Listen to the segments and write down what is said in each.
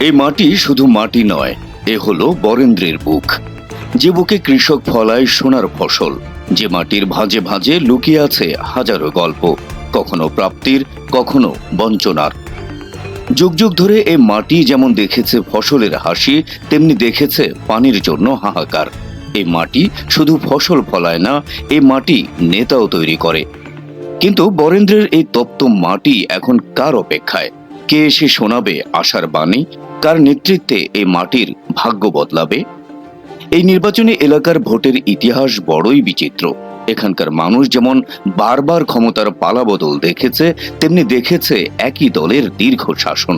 এই মাটি শুধু মাটি নয়, এ হলো বরেন্দ্রের বুক। যে বুকে কৃষক ফলায় সোনার ফসল, যে মাটির ভাঁজে ভাঁজে লুকিয়ে আছে হাজারো গল্প, কখনো প্রাপ্তির, কখনো বঞ্চনার। যুগ যুগ ধরে এই মাটি যেমন দেখেছে ফসলের হাসি, তেমনি দেখেছে পানির জন্য হাহাকার। এই মাটি শুধু ফসল ফলায় না এই মাটি নেতাও তৈরি করে। কিন্তু বরেন্দ্রের এই তপ্ত মাটি এখন কার অপেক্ষায়? কে এসে শোনাবে আশার বাণী? কার নেতৃত্বে এই মাটির ভাগ্য বদলাবে? এই নির্বাচনী এলাকার ভোটের ইতিহাস বড়ই বিচিত্র। এখানকার মানুষ যেমন বারবার ক্ষমতার পালাবদল দেখেছে, তেমনি দেখেছে একই দলের দীর্ঘ শাসন।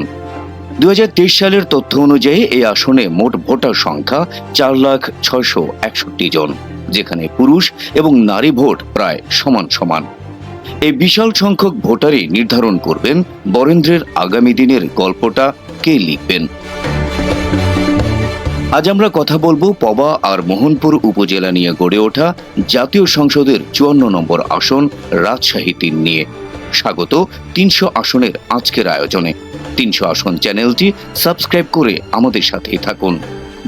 দুই হাজার তেইশ সালের তথ্য অনুযায়ী এই আসনে মোট ভোটার সংখ্যা চার লাখ ছয়শো একষট্টি জন, যেখানে পুরুষ এবং নারী ভোট প্রায় সমান সমান। এই বিশাল সংখ্যক ভোটারই নির্ধারণ করবেন বরেন্দ্রের আগামী দিনের গল্পটা কে লিখবেন? আজ আমরা কথা বলব পবা আর মোহনপুর উপজেলা নিয়ে গড়ে ওঠা জাতীয় সংসদের চুয়ান্ন নম্বর আসন রাজশাহী তিন নিয়ে। স্বাগত তিনশো আসনের আজকের আয়োজনে। তিনশো আসন চ্যানেলটি সাবস্ক্রাইব করে আমাদের সাথেই থাকুন।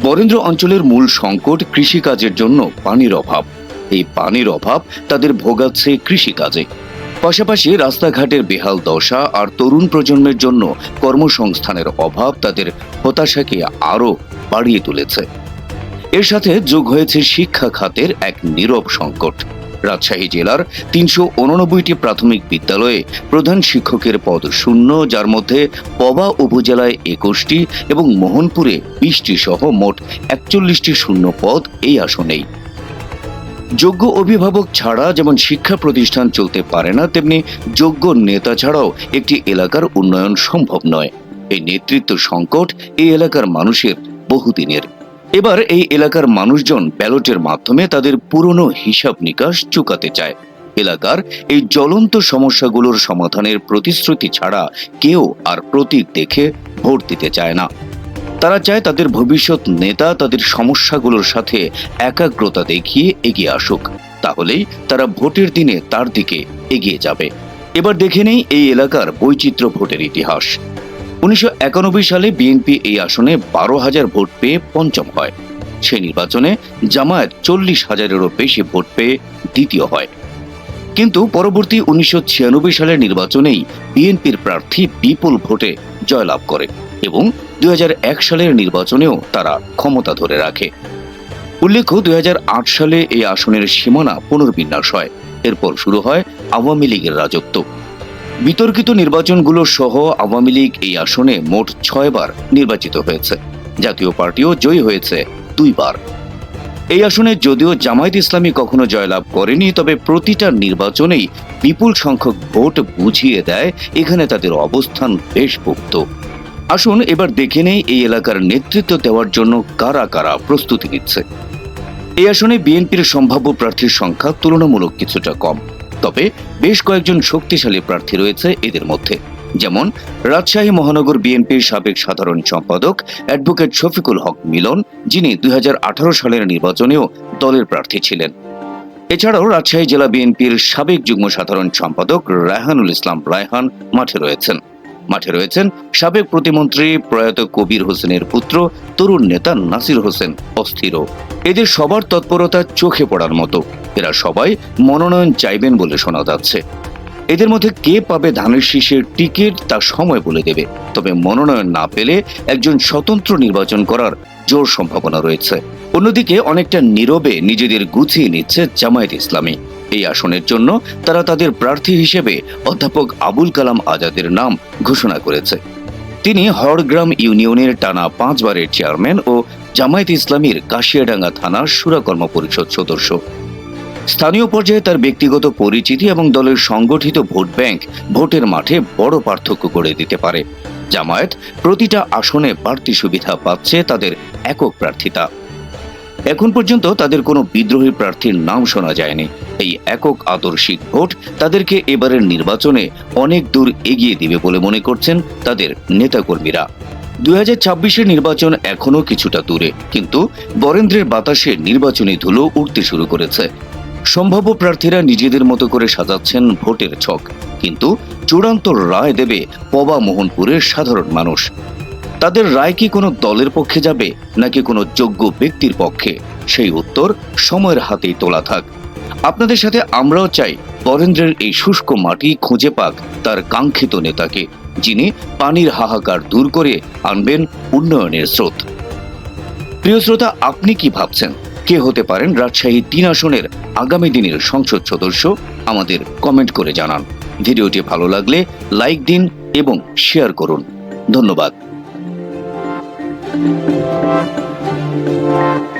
বরেন্দ্র অঞ্চলের মূল সংকট কৃষিকাজের জন্য পানির অভাব। এই পানির অভাব তাদের ভোগাচ্ছে কৃষিকাজে। পাশাপাশি রাস্তাঘাটের বেহাল দশা আর তরুণ প্রজন্মের জন্য কর্মসংস্থানের অভাব তাদের হতাশাকে আরও বাড়িয়ে তুলেছে। এর সাথে যোগ হয়েছে শিক্ষা খাতের এক নীরব সংকট। রাজশাহী জেলার তিনশো উননব্বইটি প্রাথমিক বিদ্যালয়ে প্রধান শিক্ষকের পদ শূন্য, যার মধ্যে পবা উপজেলায় একুশটি এবং মোহনপুরে বিশটি সহ মোট একচল্লিশটি শূন্য পদ এই আসনেই। যোগ্য অভিভাবক ছাড়া যেমন শিক্ষা প্রতিষ্ঠান চলতে পারে না, তেমনি যোগ্য নেতা ছাড়াও একটি এলাকার উন্নয়ন সম্ভব নয়। এই নেতৃত্ব সংকট এই এলাকার মানুষের বহুদিনের। এবার এই এলাকার মানুষজন ব্যালটের মাধ্যমে তাদের পুরনো হিসাব নিকাশ চুকাতে চায়। এলাকার এই জ্বলন্ত সমস্যাগুলোর সমাধানের প্রতিশ্রুতি ছাড়া কেউ আর প্রতীক দেখে ভোট দিতে চায় না। তারা চায় তাদের ভবিষ্যৎ নেতা তাদের সমস্যাগুলোর সাথে একাগ্রতা দেখিয়ে এগিয়ে আসুক। তাহলেই তারা ভোটের দিনে তার দিকে এগিয়ে যাবে। এবার দেখে নেই এই এলাকার বৈচিত্র্য ভোটের ইতিহাস। উনিশশো একানব্বই সালে বিএনপি এই আসনে বারো হাজার ভোট পেয়ে পঞ্চম হয়। সে নির্বাচনে জামায়াত চল্লিশ হাজারেরও বেশি ভোট পেয়ে দ্বিতীয় হয়। কিন্তু পরবর্তী উনিশশো ছিয়ানব্বই সালের নির্বাচনেই বিএনপির প্রার্থী বিপুল ভোটে জয়লাভ করে। এবং দুই হাজার এক সালের নির্বাচনেও তারা ক্ষমতা ধরে রাখে। উল্লেখ্য, দুই হাজার আট সালে এই আসনের সীমানা পুনর্বিন্যাস হয়। এরপর শুরু হয় আওয়ামী লীগের রাজত্ব। বিতর্কিত নির্বাচনগুলো সহ আওয়ামী লীগ এই আসনে মোট ছয়বার নির্বাচিত হয়েছে। জাতীয় পার্টিও জয়ী হয়েছে দুইবার। এই আসনে যদিও জামায়াত ইসলামী কখনো জয়লাভ করেনি, তবে প্রতিটা নির্বাচনেই বিপুল সংখ্যক ভোট বুঝিয়ে দেয়। এখানে তাদের অবস্থান বেশ পোক্ত আসুন এবার দেখে নেই এই এলাকার নেতৃত্ব দেওয়ার জন্য কারা কারা প্রস্তুতি নিচ্ছে। এই আসনে বিএনপির সম্ভাব্য প্রার্থীর সংখ্যা তুলনামূলক কিছুটা কম, তবে বেশ কয়েকজন শক্তিশালী প্রার্থী রয়েছে এদের মধ্যে। যেমন রাজশাহী মহানগর বিএনপির সাবেক সাধারণ সম্পাদক অ্যাডভোকেট শফিকুল হক মিলন, যিনি দুই হাজার আঠারো সালের নির্বাচনেও দলের প্রার্থী ছিলেন। এছাড়াও রাজশাহী জেলা বিএনপির সাবেক যুগ্ম সাধারণ সম্পাদক রায়হানুল ইসলাম রায়হান মাঠে রয়েছেন। মাঠে রয়েছেন সাবেক প্রতিমন্ত্রী প্রয়াত কবির হোসেনের পুত্র তরুণ নেতা নাসির হোসেন অস্থির। এদের সবার তৎপরতা চোখে পড়ার মতো। এরা সবাই মনোনয়ন চাইবেন বলে শোনা যাচ্ছে। এদের মধ্যে কে পাবে ধানের শীষের টিকিট তা সময় বলে দেবে। তবে মনোনয়ন না পেলে একজন স্বতন্ত্র নির্বাচন করার জোর সম্ভাবনা রয়েছে। অন্যদিকে অনেকটা নীরবে নিজেদের গুছিয়ে নিচ্ছে জামায়াত ইসলামী। এই আসনের জন্য তারা তাদের প্রার্থী হিসেবে অধ্যাপক আবুল কালাম আজাদের নাম ঘোষণা করেছে। তিনি হরগ্রাম ইউনিয়নের টানা পাঁচবারের চেয়ারম্যান ও জামায়াত ইসলামীর কাশিয়াডাঙ্গা থানার সুরাকর্ম পরিষদ সদস্য। স্থানীয় পর্যায়ে তার ব্যক্তিগত পরিচিতি এবং দলের সংগঠিত ভোট ব্যাংক ভোটের মাঠে বড় পার্থক্য করে দিতে পারে। জামায়াত প্রতিটা আসনে বাড়তি সুবিধা পাচ্ছে তাদের একক প্রার্থিতা। এখন পর্যন্ত তাদের কোনো বিদ্রোহী প্রার্থীর নাম শোনা যায়নি। এই একক আদর্শিক ভোট তাদেরকে এবারের নির্বাচনে অনেক দূর এগিয়ে দিবে বলে মনে করছেন তাদের নেতাকর্মীরা। দুই হাজার নির্বাচন এখনও কিছুটা দূরে, কিন্তু বরেন্দ্রের বাতাসে নির্বাচনী ধুলো উঠতে শুরু করেছে। সম্ভাব্য প্রার্থীরা নিজেদের মতো করে সাজাচ্ছেন ভোটের ছক, কিন্তু চূড়ান্ত রায় দেবে পবা মোহনপুরের সাধারণ মানুষ। তাদের রায় কি কোনো দলের পক্ষে যাবে, নাকি কোনো যোগ্য ব্যক্তির পক্ষে? সেই উত্তর সময়ের হাতেই তোলা থাক। আপনাদের সাথে আমরাও চাই বরেন্দ্রের এই শুষ্ক মাটি খুঁজে পাক তার কাঙ্ক্ষিত নেতাকে, যিনি পানির হাহাকার দূর করে আনবেন উন্নয়নের স্রোত। প্রিয় শ্রোতা, আপনি কি ভাবছেন? কে হতে পারেন রাজশাহী তিন আসনের আগামী দিনের সংসদ সদস্য? আমাদের কমেন্ট করে জানান। ভিডিওটি ভালো লাগলে লাইক দিন এবং শেয়ার করুন। ধন্যবাদ। Thank you.